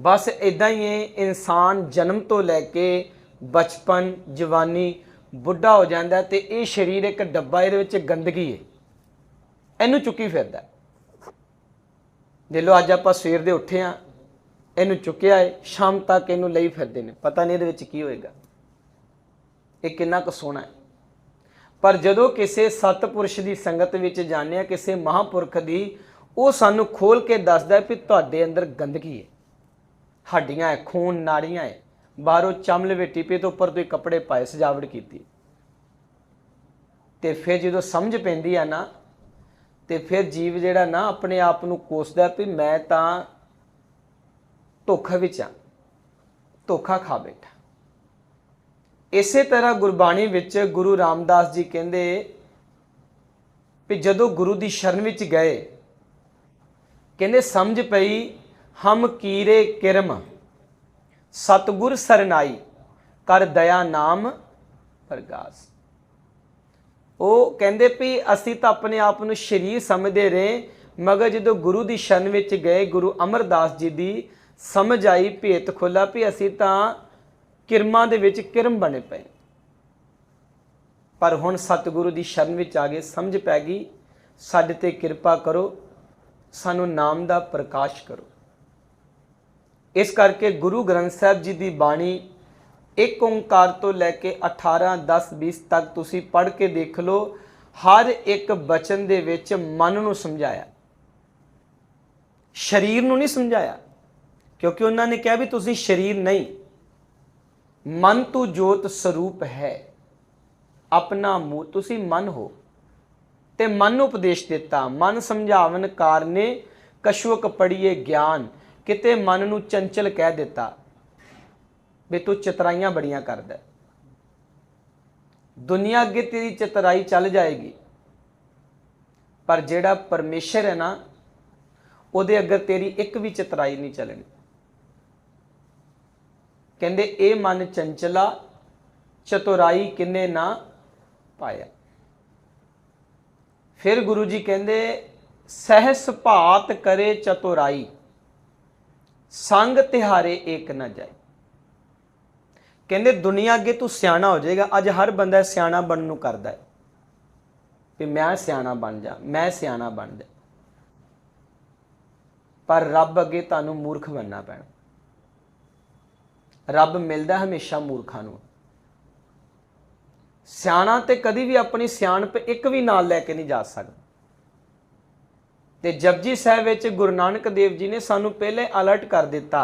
ਬਸ ਇਦਾਂ ਹੀ ਹੈ ਇਨਸਾਨ ਜਨਮ ਤੋਂ ਲੈ ਕੇ ਬਚਪਨ, ਜਵਾਨੀ ਬੁੱਢਾ ਹੋ ਜਾਂਦਾ ਹੈ ਤੇ ਇਹ ਸਰੀਰ ਇੱਕ ਡੱਬਾ ਇਹਦੇ ਵਿੱਚ ਗੰਦਗੀ ਹੈ। ਇਹਨੂੰ ਚੁੱਕੀ ਫਿਰਦਾ ਹੈ। ਜੇ ਲੋ ਅੱਜ ਆਪਾਂ ਸਵੇਰ ਦੇ ਉੱਠੇ ਆ ਇਹਨੂੰ ਚੁੱਕਿਆ ਹੈ, ਸ਼ਾਮ ਤੱਕ ਇਹਨੂੰ ਲਈ ਫਿਰਦੇ ਨੇ। ਪਤਾ ਨਹੀਂ ਇਹਦੇ ਵਿੱਚ ਕੀ ਹੋਏਗਾ। ਇਹ ਕਿੰਨਾ ਕੁ ਸੋਹਣਾ ਹੈ। ਪਰ ਜਦੋਂ ਕਿਸੇ ਸਤਪੁਰਸ਼ ਦੀ ਸੰਗਤ ਵਿੱਚ ਜਾਂਦੇ ਆ ਕਿਸੇ ਮਹਾਪੁਰਖ ਦੀ, ਉਹ ਸਾਨੂੰ ਖੋਲ ਕੇ ਦੱਸਦਾ ਵੀ ਤੁਹਾਡੇ ਅੰਦਰ ਗੰਦਗੀ ਹੈ। ਹੱਡੀਆਂ ਹੈ ਖੂਨ ਨਾੜੀਆਂ ਹੈ ਬਾਹਰੋਂ ਚਮਲ ਲਵੇਟੀ ਪਈ ਤੋਂ ਉੱਪਰ ਤੋਂ ਕੱਪੜੇ ਪਾਏ, ਸਜਾਵਟ ਕੀਤੀ। ਤੇ ਫਿਰ ਜਦੋਂ ਸਮਝ ਪੈਂਦੀ ਆ ਨਾ, ਤੇ ਫਿਰ ਜੀਵ ਜਿਹੜਾ ਨਾ ਆਪਣੇ ਆਪ ਨੂੰ ਕੋਸਦਾ ਵੀ ਮੈਂ ਤਾਂ ਧੋਖਾ ਵਿੱਚ ਆ, ਧੋਖਾ ਖਾ ਬੈਠਾ। ਇਸੇ ਤਰ੍ਹਾਂ ਗੁਰਬਾਣੀ ਵਿੱਚ ਗੁਰੂ ਰਾਮਦਾਸ ਜੀ ਕਹਿੰਦੇ ਵੀ ਜਦੋਂ ਗੁਰੂ ਦੀ ਸ਼ਰਨ ਵਿੱਚ ਗਏ, ਕਹਿੰਦੇ ਸਮਝ ਪਈ ਹਮ ਕੀਰੇ ਕਿਰਮ, ਸਤਗੁਰ ਸਰਨਾਈ, ਕਰ ਦਇਆ ਨਾਮ ਪ੍ਰਗਾਸ। ਉਹ ਕਹਿੰਦੇ ਵੀ ਅਸੀਂ ਤਾਂ ਆਪਣੇ ਆਪ ਨੂੰ ਸ਼ਰੀਰ ਸਮਝਦੇ ਰਹੇ, ਮਗਰ ਜਦੋਂ ਗੁਰੂ ਦੀ ਸ਼ਰਨ ਵਿੱਚ ਗਏ, ਗੁਰੂ ਅਮਰਦਾਸ ਜੀ ਦੀ ਸਮਝ ਆਈ, ਭੇਤ ਖੋਲਾ ਵੀ ਅਸੀਂ ਤਾਂ ਕਿਰਮਾਂ ਦੇ ਵਿੱਚ ਕਿਰਮ ਬਣੇ ਪਏ। ਪਰ ਹੁਣ ਸਤਿਗੁਰੂ ਦੀ ਸ਼ਰਨ ਵਿੱਚ ਆ ਗਏ ਸਮਝ ਪੈ ਗਈ, ਸਾਡੇ ਤੇ ਕਿਰਪਾ ਕਰੋ, ਸਾਨੂੰ ਨਾਮ ਦਾ ਪ੍ਰਕਾਸ਼ ਕਰੋ। ਇਸ ਕਰਕੇ ਗੁਰੂ ਗ੍ਰੰਥ ਸਾਹਿਬ ਜੀ ਦੀ ਬਾਣੀ ਇੱਕ ਓੰਕਾਰ ਤੋਂ ਲੈ ਕੇ 18 10 20 ਤੱਕ ਤੁਸੀਂ ਪੜ੍ਹ ਕੇ ਦੇਖ ਲਓ, ਹਰ ਇੱਕ ਬਚਨ ਦੇ ਵਿੱਚ ਮਨ ਨੂੰ ਸਮਝਾਇਆ। ਸਰੀਰ ਨੂੰ ਨਹੀਂ ਸਮਝਾਇਆ, ਕਿਉਂਕਿ ਉਹਨਾਂ ਨੇ ਕਿਹਾ ਵੀ ਤੁਸੀਂ ਸਰੀਰ ਨਹੀਂ। ਮਨ ਤੂੰ ਜੋਤ ਸਰੂਪ ਹੈ, ਆਪਣਾ ਮੂਲ ਤੁਸੀਂ ਮਨ ਹੋ। ਤੇ ਮਨ ਨੂੰ ਉਪਦੇਸ਼ ਦਿੱਤਾ, ਮਨ ਸਮਝਾਵਨ ਕਾਰਨੇ ਕਸ਼ਵਕ ਪੜੀਏ ਗਿਆਨ। ਕਿਤੇ ਮਨ ਨੂੰ ਚੰਚਲ ਕਹਿ ਦਿੱਤਾ ਵੀ ਤੂੰ ਚਤਰਾਈਆਂ ਬੜੀਆਂ ਕਰਦਾ ਦੁਨੀਆ ਅੱਗੇ ਤੇਰੀ ਚਤਰਾਈ ਚੱਲ ਜਾਏਗੀ। ਪਰ ਜਿਹੜਾ ਪਰਮੇਸ਼ਰ ਹੈ ਨਾ, ਉਹਦੇ ਅੱਗੇ ਤੇਰੀ ਇੱਕ ਵੀ ਚਤਰਾਈ ਨਹੀਂ ਚੱਲਣੀ। ਕਹਿੰਦੇ ਇਹ ਮਨ ਚੰਚਲਾ, ਚਤੁਰਾਈ ਕਿੰਨੇ ਨਾ ਪਾਇਆ। ਫਿਰ ਗੁਰੂ ਜੀ ਕਹਿੰਦੇ, ਸਹਿਸ ਭਾਤ ਕਰੇ ਚਤੁਰਾਈ। ਸੰਗ ਤਿਹਾਰੇ ਏਕ ਨਾ ਜਾਏ। ਕਹਿੰਦੇ ਦੁਨੀਆ ਅੱਗੇ ਤੂੰ ਸਿਆਣਾ ਹੋ ਜਾਏਗਾ, ਅੱਜ ਹਰ ਬੰਦਾ ਸਿਆਣਾ ਬਣਨ ਨੂੰ ਕਰਦਾ ਹੈ। ਵੀ ਮੈਂ ਸਿਆਣਾ ਬਣ ਜਾ, ਮੈਂ ਸਿਆਣਾ ਬਣ ਜਾ। ਪਰ ਰੱਬ ਅੱਗੇ ਤੁਹਾਨੂੰ ਮੂਰਖ ਬਣਨਾ ਪੈਣਾ। ਰੱਬ ਮਿਲਦਾ ਹਮੇਸ਼ਾ ਮੂਰਖਾਂ ਨੂੰ। ਸਿਆਣਾ ਤੇ ਕਦੀ ਵੀ ਆਪਣੀ ਸਿਆਣਪ ਇੱਕ ਵੀ ਨਾਲ ਲੈ ਕੇ ਨਹੀਂ ਜਾ ਸਕਦਾ। ਤੇ ਜਪਜੀ ਸਾਹਿਬ ਵਿੱਚ ਗੁਰੂ ਨਾਨਕ ਦੇਵ ਜੀ ਨੇ ਸਾਨੂੰ ਪਹਿਲੇ ਅਲਰਟ ਕਰ ਦਿੱਤਾ।